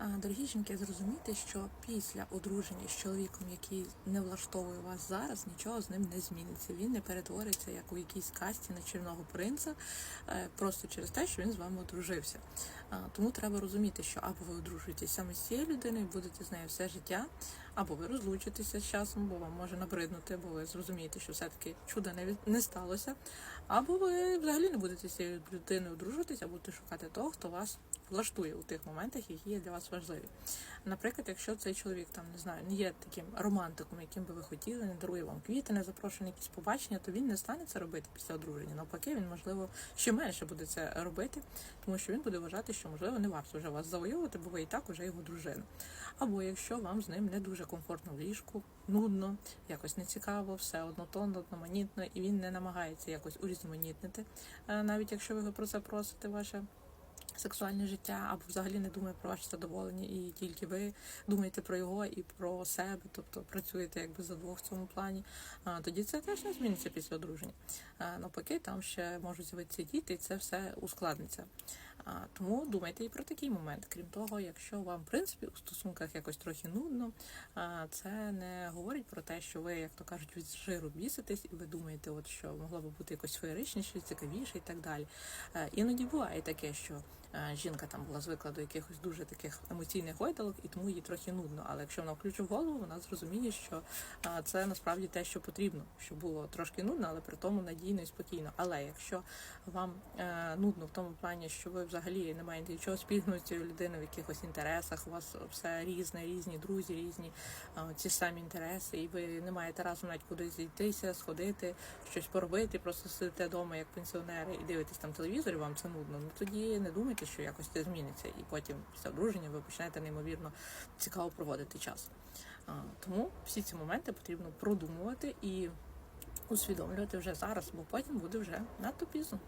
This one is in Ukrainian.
Дорогі жінки, зрозумійте, що після одруження з чоловіком, який не влаштовує вас зараз, нічого з ним не зміниться. Він не перетвориться як у якійсь касті на чорного принца, е, просто через те, що він з вами одружився. Тому треба розуміти, що або ви одружуєтесь саме з цією людиною, будете з нею все життя, або ви розлучитеся з часом, бо вам може набриднути, бо ви зрозумієте, що все-таки чуда не, не сталося. Або ви взагалі не будете з цією людиною одружуватися, будете шукати того, хто вас влаштує у тих моментах, які є для вас важливі. Наприклад, якщо цей чоловік там не знаю, не є таким романтиком, яким би ви хотіли, не дарує вам квіти, не запрошує якісь побачення, то він не стане це робити після одруження. Навпаки, він можливо ще менше буде це робити, тому що він буде вважати, що можливо не варто вже вас завоювати, бо ви і так уже його дружина. Або якщо вам з ним не дуже комфортно в ліжку, нудно, якось нецікаво, все однотонно, одноманітно, і він не намагається якось урізноманітнити, е, навіть якщо ви його про це просите, ваше сексуальне життя, або взагалі не думає про ваше задоволення, і тільки ви думаєте про його і про себе, тобто працюєте якби за двох в цьому плані, тоді це теж не зміниться після одруження. А, Навпаки, там ще можуть з'явитися діти, і це все ускладниться. Тому думайте і про такий момент. Крім того, якщо вам, в принципі, у стосунках якось трохи нудно, це не говорить про те, що ви, як то кажуть, від жиру біситесь, і ви думаєте, от що могло би бути якось феєричніше, цікавіше і так далі. Іноді буває таке, що жінка там була звикла до якихось дуже таких емоційних гойдалок, і тому їй трохи нудно. Але якщо вона включить голову, вона зрозуміє, що е, це насправді те, що потрібно, щоб було трошки нудно, але при тому надійно і спокійно. Але якщо вам е, нудно в тому плані, що ви взагалі не маєте нічого спільного з цією людиною в якихось інтересах, у вас все різне, різні друзі, різні е, ці самі інтереси, і ви не маєте разом навіть кудись зійтися, сходити, щось поробити, просто сидите вдома як пенсіонери і дивитесь там телевізор, і вам це нудно. Ну тоді не думайте, що якось це зміниться, і потім після одруження ви почнете неймовірно цікаво проводити час. Тому всі ці моменти потрібно продумувати і усвідомлювати вже зараз, бо потім буде вже надто пізно.